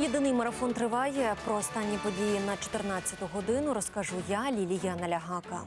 Єдиний марафон триває. Про останні події на 14 годину розкажу я, Лілія Налягака.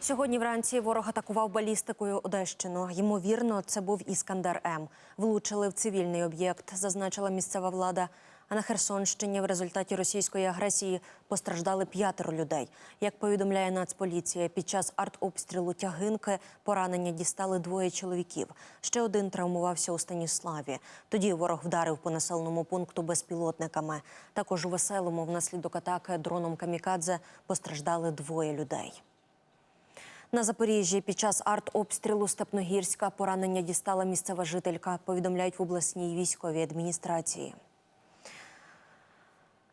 Сьогодні вранці ворог атакував балістикою Одещину. Ймовірно, це був Іскандер М. Влучили в цивільний об'єкт, зазначила місцева влада. А на Херсонщині в результаті російської агресії постраждали п'ятеро людей. Як повідомляє Нацполіція, під час артобстрілу тягинки поранення дістали двоє чоловіків. Ще один травмувався у Станіславі. Тоді ворог вдарив по населеному пункту безпілотниками. Також у веселому внаслідок атаки дроном камікадзе постраждали двоє людей. На Запоріжжі під час артобстрілу Степногірська поранення дістала місцева жителька, повідомляють в обласній військовій адміністрації.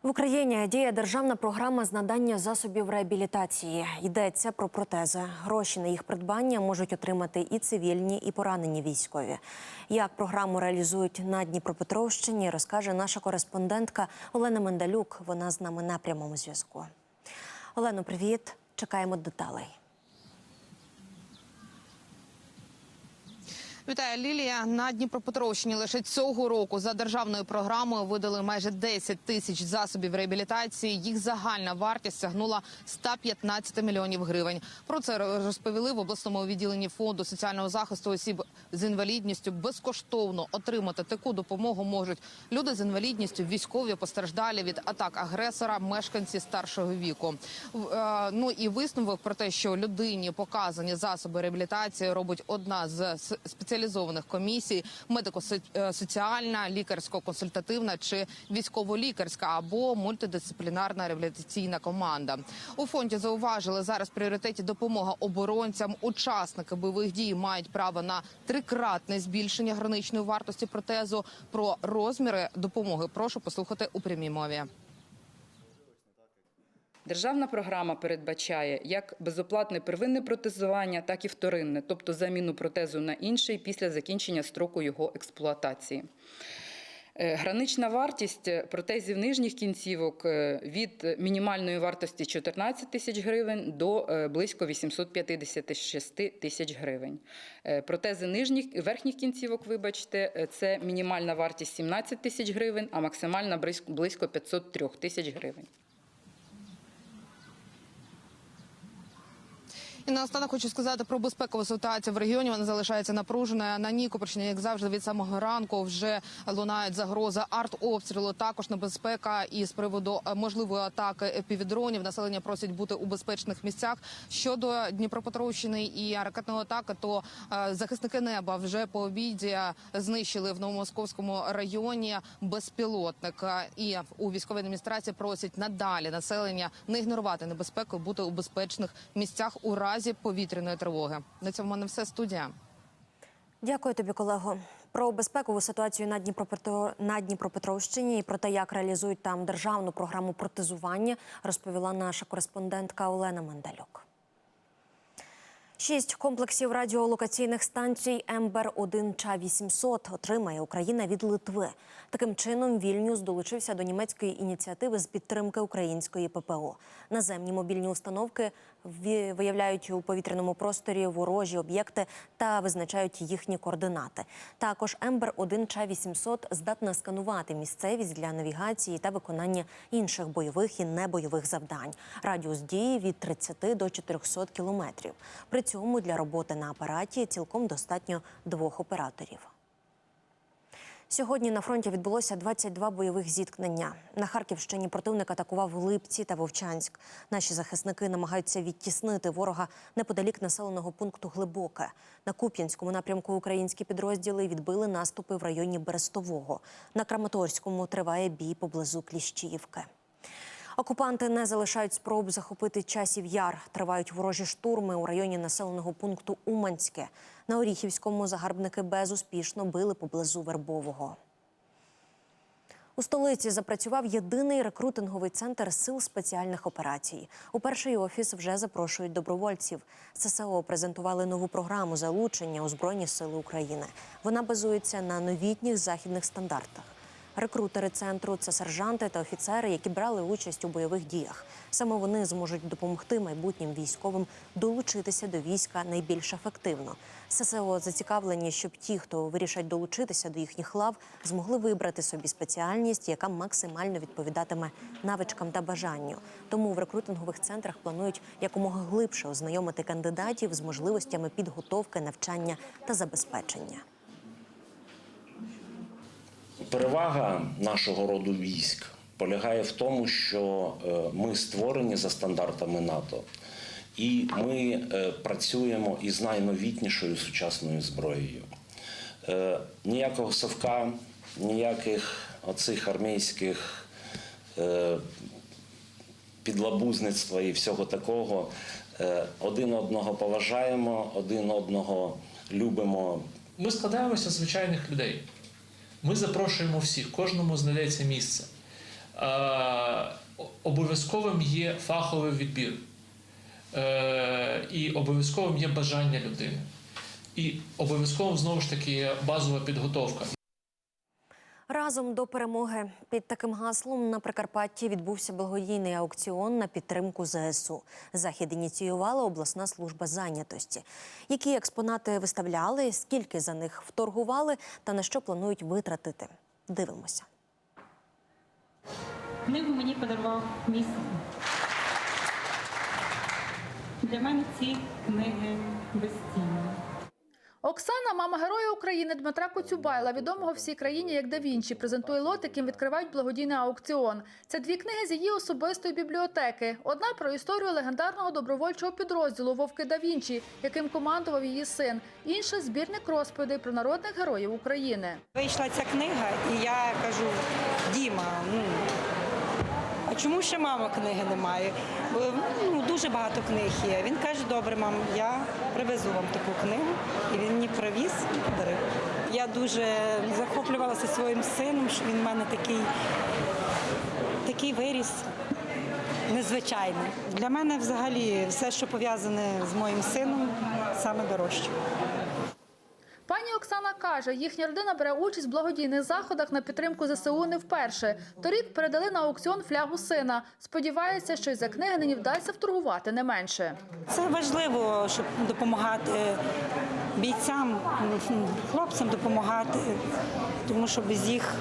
В Україні діє державна програма з надання засобів реабілітації. Йдеться про протези. Гроші на їх придбання можуть отримати і цивільні, і поранені військові. Як програму реалізують на Дніпропетровщині, розкаже наша кореспондентка Олена Мендалюк. Вона з нами на прямому зв'язку. Олено, привіт! Чекаємо деталей. Вітаю, Лілія. На Дніпропетровщині лише цього року за державною програмою видали майже 10 тисяч засобів реабілітації. Їх загальна вартість сягнула 115 мільйонів гривень. Про це розповіли в обласному відділенні фонду соціального захисту осіб з інвалідністю. Безкоштовно отримати таку допомогу можуть люди з інвалідністю, військові постраждалі від атак агресора, мешканці старшого віку. Е, Ну і висновок про те, що людині показані засоби реабілітації робить одна з с- спеціалізованих комісій: медико-соціальна, лікарсько-консультативна чи військово-лікарська або мультидисциплінарна реабілітаційна команда. У фонді зауважили зараз в пріоритеті допомога оборонцям. Учасники бойових дій мають право на трикратне збільшення граничної вартості протезу. Про розміри допомоги прошу послухати у прямій мові. Державна програма передбачає як безоплатне первинне протезування, так і вторинне, тобто заміну протезу на інший після закінчення строку його експлуатації. Е, Гранична вартість протезів нижніх кінцівок е, від мінімальної вартості 14 тисяч гривень до е, близько 856 тисяч гривень. Е, Протези нижніх верхніх кінцівок, вибачте, е, це мінімальна вартість 17 тисяч гривень, а максимальна близько 503 тисяч гривень. І наостанок хочу сказати про безпекову ситуацію в регіоні. Вона залишається напруженою. На Нікопольщині, як завжди, від самого ранку вже лунають загрози артобстрілу. Також небезпека і з приводу е, можливої атаки півдронів. Населення просять бути у безпечних місцях. Щодо Дніпропетровщини і ракетної атаки, то е, захисники неба вже по обіді знищили в Новомосковському районі безпілотник. І у військовій адміністрації просять надалі населення не ігнорувати небезпеку, бути у безпечних місцях у разі повітряної тривоги. На цьому в мене все студія. Дякую тобі, колего. Про безпекову ситуацію на Дніпропетро... на Дніпропетровщині і про те, як реалізують там державну програму протезування, розповіла наша кореспондентка Олена Мандалюк. Шість комплексів радіолокаційних станцій Ембер 1 Ча 800 отримає Україна від Литви. Таким чином, Вільнюс долучився до німецької ініціативи з підтримки української ППО. Наземні мобільні установки виявляють у повітряному просторі ворожі об'єкти та визначають їхні координати. Також Ембер 1 Ча 800 здатна сканувати місцевість для навігації та виконання інших бойових і небойових завдань. Радіус дії від 30 до 400 кілометрів. При цьому для роботи на апараті цілком достатньо двох операторів. Сьогодні на фронті відбулося 22 бойових зіткнення. На Харківщині противник атакував Липці та Вовчанськ. Наші захисники намагаються відтіснити ворога неподалік населеного пункту Глибоке. На Куп'янському напрямку українські підрозділи відбили наступи в районі Берестового. На Краматорському триває бій поблизу Кліщіївки. Окупанти не залишають спроб захопити часів яр. Тривають ворожі штурми у районі населеного пункту Уманське. На Оріхівському загарбники безуспішно били поблизу Вербового. У столиці запрацював єдиний рекрутинговий центр сил спеціальних операцій. У перший офіс вже запрошують добровольців. ССО презентували нову програму залучення у Збройні Сили України. Вона базується на новітніх західних стандартах. Рекрутери центру це сержанти та офіцери, які брали участь у бойових діях. Саме вони зможуть допомогти майбутнім військовим долучитися до війська найбільш ефективно. ССО зацікавлені, щоб ті, хто вирішать долучитися до їхніх лав, змогли вибрати собі спеціальність, яка максимально відповідатиме навичкам та бажанню. Тому в рекрутингових центрах планують якомога глибше ознайомити кандидатів з можливостями підготовки, навчання та забезпечення. Перевага нашого роду військ полягає в тому, що е, ми створені за стандартами НАТО, і ми е, працюємо із найновітнішою сучасною зброєю. Е, Ніякого совка, ніяких оцих армійських підлабузництва і всього такого. Один одного поважаємо, один одного любимо, Ми складаємося з звичайних людей. Ми запрошуємо всіх, кожному знайдеться місце. Обов'язковим є фаховий відбір. Е, і обов'язковим є бажання людини. І обов'язковим знову ж таки є базова підготовка. Разом до перемоги під таким гаслом на Прикарпатті відбувся благодійний аукціон на підтримку ЗСУ. Захід ініціювала обласна служба зайнятості. Які експонати виставляли, скільки за них вторгували та на що планують витратити? Дивимося. Книгу мені подарував мій син. Для мене ці книги безцінні. Оксана, мама героя України Дмитра Коцюбайла, відомого всій країні як Да Вінчі, презентує лот, яким відкривають благодійний аукціон. Це дві книги з її особистої бібліотеки. Одна про історію легендарного добровольчого підрозділу Вовки Да Вінчі, яким командував її син. Інша збірник розповідей про народних героїв України. Вийшла ця книга, і я кажу: Діма, ну чому ще мама книги немає? Бо ну, дуже багато книг є. Він каже, добре, мам, я привезу вам таку книгу. І він мені привіз і подарив. Я дуже захоплювалася своїм сином, що він в мене такий, такий виріс. Незвичайний. Для мене взагалі все, що пов'язане з моїм сином, саме дорожче. Каже, їхня родина бере участь в благодійних заходах на підтримку ЗСУ не вперше. Торік передали на аукціон флягу сина. Сподівається, що й за книги нині вдасться вторгувати не менше. Це важливо, щоб допомагати бійцям, хлопцям допомагати, тому що без їх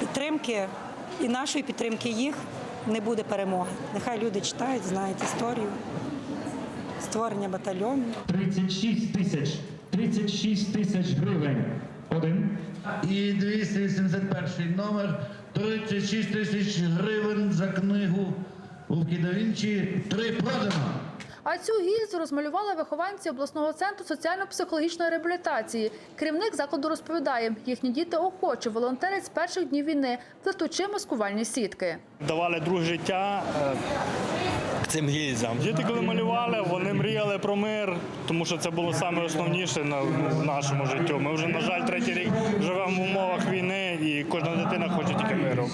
підтримки і нашої підтримки їх не буде перемоги. Нехай люди читають, знають історію створення батальйону. 36 тисяч 36 тисяч гривень. Один. І 281 номер 36 тисяч гривень за книгу Вовки да Вінчі. Три продано. А цю гільзу розмалювали вихованці обласного центру соціально-психологічної реабілітації. Керівник закладу розповідає, їхні діти охоче волонтерять з перших днів війни, плетучи маскувальні сітки. давали друге життя е, цим гільзам. Діти, коли малювали, вони мріяли про мир, тому що це було саме основніше на нашому житті. Ми вже, на жаль, третій рік живемо в умовах війни, і кожна дитина хоче тільки миру.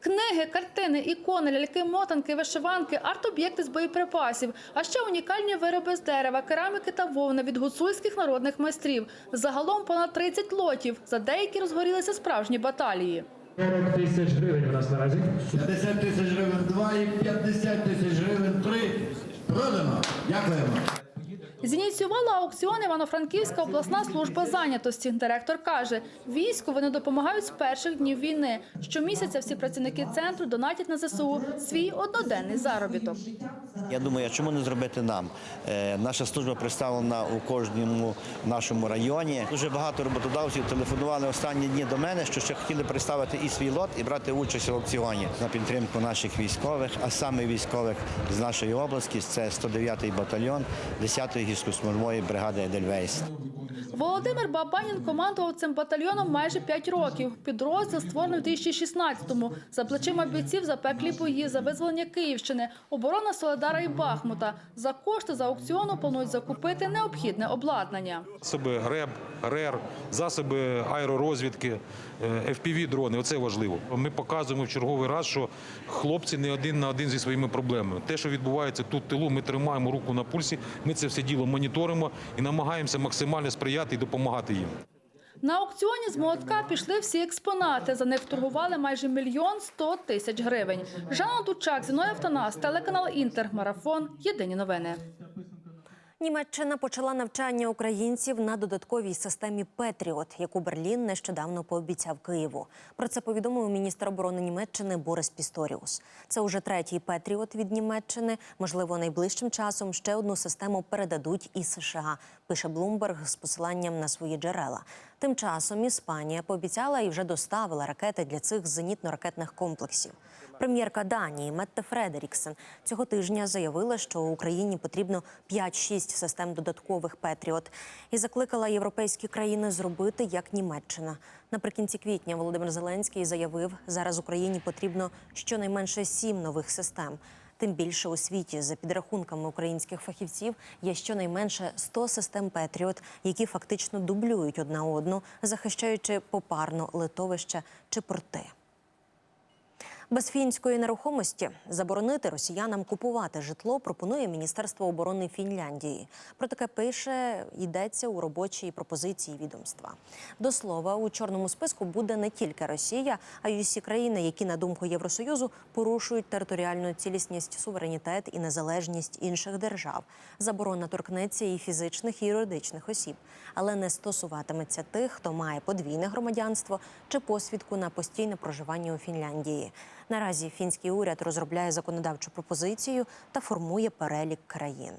Книги, картини, ікони, ляльки, мотанки, вишиванки, арт-об'єкти з боєприпасів, а ще унікальні вироби з дерева, кераміки та вовни від гуцульських народних майстрів. Загалом понад 30 лотів. За деякі розгорілися справжні баталії. 40 тисяч гривень у нас наразі. 50 тисяч гривень два і 50 тисяч гривень три. Продано. Дякуємо. Зініціювала аукціон Івано-Франківська обласна служба зайнятості. Директор каже, війську вони допомагають з перших днів війни. Щомісяця всі працівники центру донатять на ЗСУ свій одноденний заробіток. Я думаю, а чому не зробити нам? Е, наша служба представлена у кожному нашому районі. Дуже багато роботодавців телефонували останні дні до мене, що ще хотіли представити і свій лот, і брати участь в аукціоні на підтримку наших військових, а саме військових з нашої області. Це 109-й батальйон 10-ї гірсько-смольної бригади Едельвейс. Володимир Бабанін командував цим батальйоном майже 5 років. Підрозділ створений у 2016-му. За плечима бійців запеклі бої за визволення Київщини, оборона Соледара і Бахмута. За кошти з аукціону планують закупити необхідне обладнання. Засоби РЕБ, РЕР, засоби аеророзвідки, FPV-дрони. Оце важливо. Ми показуємо в черговий раз, що хлопці не один на один зі своїми проблемами. Те, що відбувається тут в тилу, ми тримаємо руку на пульсі, ми це все діло моніторимо і намагаємося максимально сприяти і допомагати їм. На аукціоні з молотка пішли всі експонати. За них торгували майже мільйон сто тисяч гривень. Жанна Дучак, Зіною Автонас, телеканал Інтер, Марафон. Єдині новини. Німеччина почала навчання українців на додатковій системі Петріот, яку Берлін нещодавно пообіцяв Києву. Про це повідомив міністр оборони Німеччини Борис Пісторіус. Це уже третій Петріот від Німеччини. Можливо, найближчим часом ще одну систему передадуть і США. Пише Блумберг з посиланням на свої джерела. Тим часом Іспанія пообіцяла і вже доставила ракети для цих зенітно-ракетних комплексів. Прем'єрка Данії Метте Фредеріксен цього тижня заявила, що Україні потрібно 5-6 систем додаткових Петріот і закликала європейські країни зробити як Німеччина. Наприкінці квітня Володимир Зеленський заявив, зараз Україні потрібно щонайменше сім нових систем. Тим більше у світі, за підрахунками українських фахівців, є щонайменше 100 систем Петріот, які фактично дублюють одна одну, захищаючи попарно литовища чи порти. Без фінської нерухомості заборонити росіянам купувати житло пропонує Міністерство оборони Фінляндії. Про таке пише йдеться у робочій пропозиції відомства. До слова, у чорному списку буде не тільки Росія, а й усі країни, які на думку Євросоюзу порушують територіальну цілісність, суверенітет і незалежність інших держав. Заборона торкнеться і фізичних, і юридичних осіб, але не стосуватиметься тих, хто має подвійне громадянство чи посвідку на постійне проживання у Фінляндії. Наразі фінський уряд розробляє законодавчу пропозицію та формує перелік країн.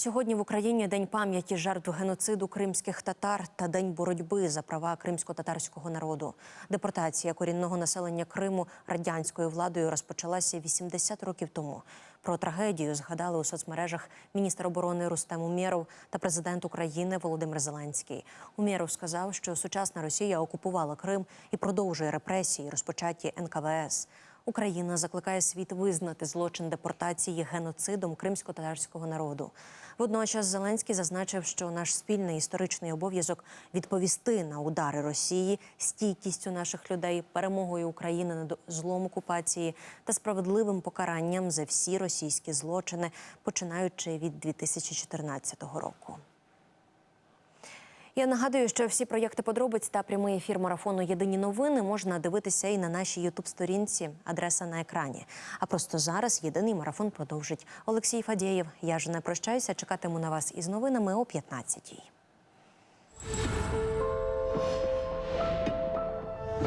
Сьогодні в Україні день пам'яті жертв геноциду кримських татар та день боротьби за права кримсько-татарського народу. Депортація корінного населення Криму радянською владою розпочалася 80 років тому. Про трагедію згадали у соцмережах міністр оборони Рустем Умєров та президент України Володимир Зеленський. Умєров сказав, що сучасна Росія окупувала Крим і продовжує репресії, розпочаті НКВС. Україна закликає світ визнати злочин депортації геноцидом кримсько-татарського народу. Водночас Зеленський зазначив, що наш спільний історичний обов'язок відповісти на удари Росії стійкістю наших людей, перемогою України над злом окупації та справедливим покаранням за всі російські злочини, починаючи від 2014 року. Я нагадую, що всі проєкти подробиць та прямий ефір марафону Єдині новини можна дивитися і на нашій ютуб-сторінці. Адреса на екрані. А просто зараз єдиний марафон продовжить Олексій Фадєєв. Я ж не прощаюся. Чекатиму на вас із новинами о 15-й.